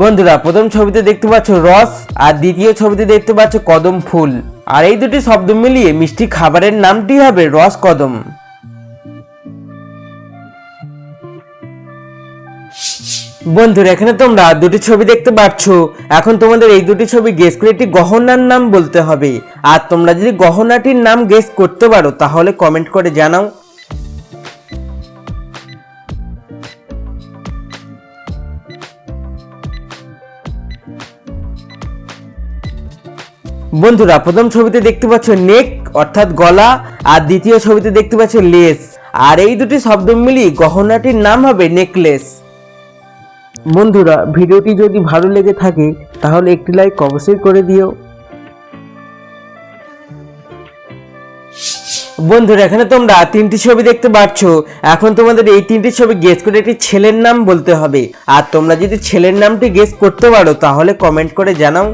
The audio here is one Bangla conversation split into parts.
বন্ধুরা, প্রথম ছবিতে দেখতে পাচ্ছ রস, আর দ্বিতীয় ছবিতে দেখতে পাচ্ছ কদম ফুল। আর এই দুটি শব্দ মিলিয়ে মিষ্টি খাবারের নামটি হবে রস কদম। বন্ধুরা, এখানে তোমরা দুটি ছবি দেখতে পাচ্ছ। এখন তোমাদের এই দুটি ছবি গেস করে একটি গহনার নাম বলতে হবে। আর তোমরা যদি গহনাটির নাম গেস করতে পারো, তাহলে কমেন্ট করে জানাও। বন্ধুরা, প্রথম ছবিতে দেখতে পাচ্ছ নেক, অর্থাৎ গলা, আর দ্বিতীয় ছবিতে দেখতে পাচ্ছ লেস। আর এই দুটি শব্দ মিলিয়ে গহনাটির নাম হবে নেকলেস। বন্ধুরা, ভিডিওটি যদি ভালো লেগে থাকে, তাহলে একটি লাইক অবশ্যই করে দিও। বন্ধুরা, এখানে তোমরা তিনটি ছবি দেখতে পাচ্ছ। এখন তোমাদের এই তিনটি ছবি গেস করে একটি ছেলের নাম বলতে হবে। আর তোমরা যদি ছেলের নামটি গেস করতে পারো, তাহলে কমেন্ট করে জানাও।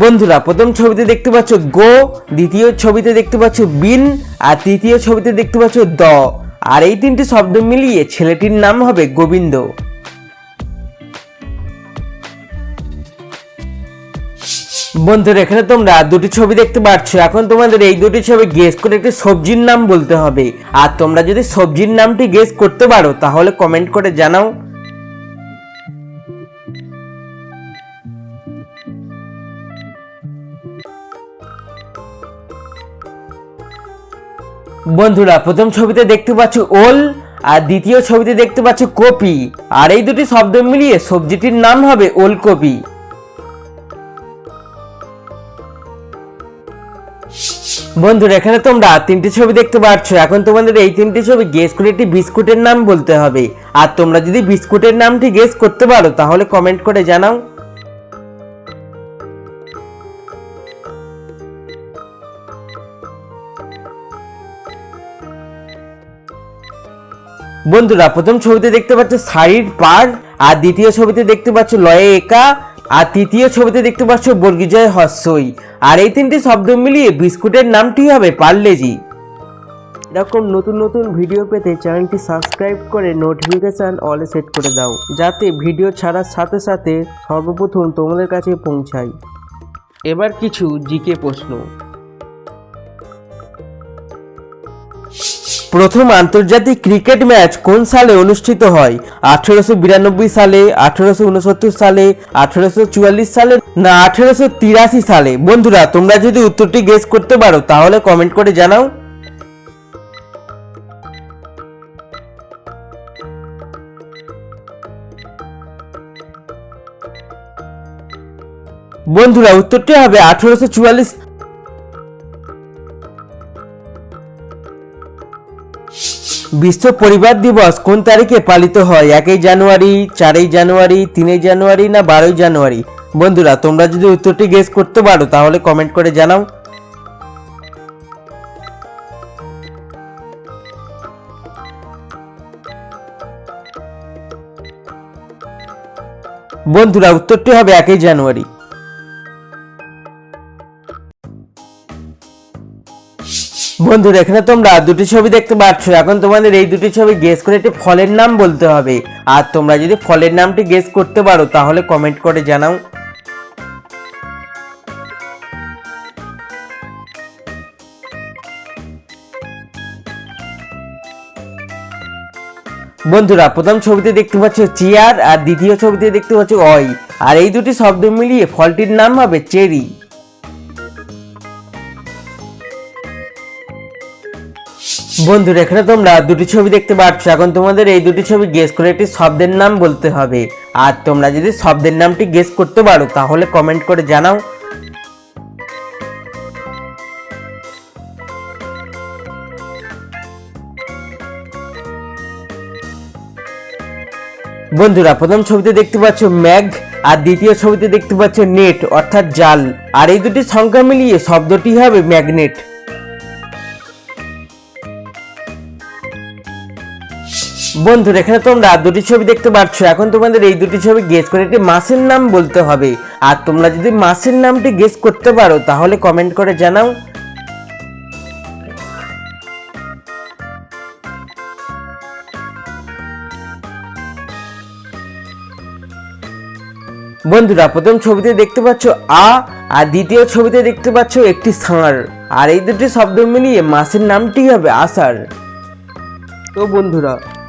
বন্ধুরা, প্রথম ছবিতে দেখতে পাচ্ছ গো, দ্বিতীয় ছবিতে দেখতে পাচ্ছ বিন, আর তৃতীয় ছবিতে দেখতে পাচ্ছ দ। আর এই তিনটি শব্দ মিলিয়ে ছেলেটির নাম হবে গোবিন্দ। বন্ধুরা, এখানে তোমরা দুটি ছবি দেখতে পাচ্ছ। এখন তোমাদের এই দুটি ছবি গেস করে একটি সবজির নাম বলতে হবে। আর তোমরা যদি সবজির নামটি গেস করতে পারো, তাহলে কমেন্ট করে জানাও। বন্ধুরা, প্রথম ছবিতে দেখতে পাচ্ছ ওল, আর দ্বিতীয় ছবিতে দেখতে পাচ্ছ কপি। আর এই দুটি শব্দ মিলিয়ে সবজিটির নাম হবে ওলকপি। বন্ধুরা, এখানে তোমরা তিনটি ছবি দেখতে পাচ্ছ। এখন তোমাদের এই তিনটি ছবি গেস করে একটি বিস্কুটের নাম বলতে হবে। আর তোমরা যদি বিস্কুটের নামটি গেস করতে পারো, তাহলে কমেন্ট করে জানাও। বন্ধুরা, প্রথম ছবিতে দেখতে পাচ্ছ শাড়ির পার আর দ্বিতীয় ছবিতে দেখতে পাচ্ছ লয়ে একা, আর তৃতীয় ছবিতে দেখতে পাচ্ছ বর্গিজয় হস্যই। আর এই তিনটি শব্দ মিলিয়ে বিস্কুটের নামটি হবে পার্লেজি। এরকম নতুন নতুন ভিডিও পেতে চ্যানেলটি সাবস্ক্রাইব করে নোটিফিকেশান অলে সেট করে দাও, যাতে ভিডিও ছাড়ার সাথে সাথে সর্বপ্রথম তোমাদের কাছে পৌঁছায়। এবার কিছু জিকে প্রশ্ন। প্রথম আন্তর্জাতিক ক্রিকেট ম্যাচ কোন সালে অনুষ্ঠিত হয়? আঠেরোশো বিরানব্বই সালে, আঠেরোশো উনসত্তর সালে, আঠেরোশো চুয়াল্লিশ সালে না আঠেরোশো সালে? বন্ধুরা, তোমরা যদি উত্তরটি গেস করতে পারো, তাহলে কমেন্ট করে জানাও। বন্ধুরা, উত্তরটি হবে আঠেরোশো চুয়াল্লিশ বিশ্ব পরিবার দিবস কোন তারিখে পালিত হয়? একই জানুয়ারি, চারই জানুয়ারি, তিনই জানুয়ারি না বারোই জানুয়ারি? বন্ধুরা, তোমরা যদি উত্তরটি গেস করতে পারো, তাহলে কমেন্ট করে জানাও। বন্ধুরা, উত্তরটি হবে একই জানুয়ারি। বন্ধুরা, এখানে তোমরা দুটি ছবি দেখতে পাচ্ছ। এখন তোমাদের এই দুটি ছবি গেস করে একটি ফলের নাম বলতে হবে। আর তোমরা যদি ফলের নামটি গেস করতে পারো, তাহলে কমেন্ট করে জানাও। বন্ধুরা, প্রথম ছবিতে দেখতে পাচ্ছ চেয়ার, আর দ্বিতীয় ছবিতে দেখতে পাচ্ছ অই। আর এই দুটি শব্দ মিলিয়ে ফলটির নাম হবে চেরি। বন্ধুরা, এখানে তোমরা দুটি ছবি দেখতে পাচ্ছ এখন তোমাদের এই দুটি ছবি গেস করে একটি শব্দের নাম বলতে হবে। আর তোমরা যদি শব্দের নামটি গেস করতে পারো, তাহলে কমেন্ট করে জানাও। বন্ধুরা, প্রথম ছবিতে দেখতে পাচ্ছ ম্যাগ আর দ্বিতীয় ছবিতে দেখতে পাচ্ছ নেট, অর্থাৎ জাল। আর এই দুটি সংখ্যা মিলিয়ে শব্দটি হবে ম্যাগনেট। বন্ধুরা, এখানে তোমরা দুটি ছবি দেখতে পাচ্ছ এখন তোমাদের এই দুটি ছবি গেস করে একটি মাসের নাম বলতে হবে। আর তোমরা যদি মাসের নামটি গেস করতে পারো, তাহলে কমেন্ট করে জানাও। বন্ধুরা, প্রথম ছবিতে দেখতে পাচ্ছ আ, আর দ্বিতীয় ছবিতে দেখতে পাচ্ছ একটি ষাঁড়। আর এই দুটি শব্দ মিলিয়ে মাসের নামটি হবে আষাঢ়। তো বন্ধুরা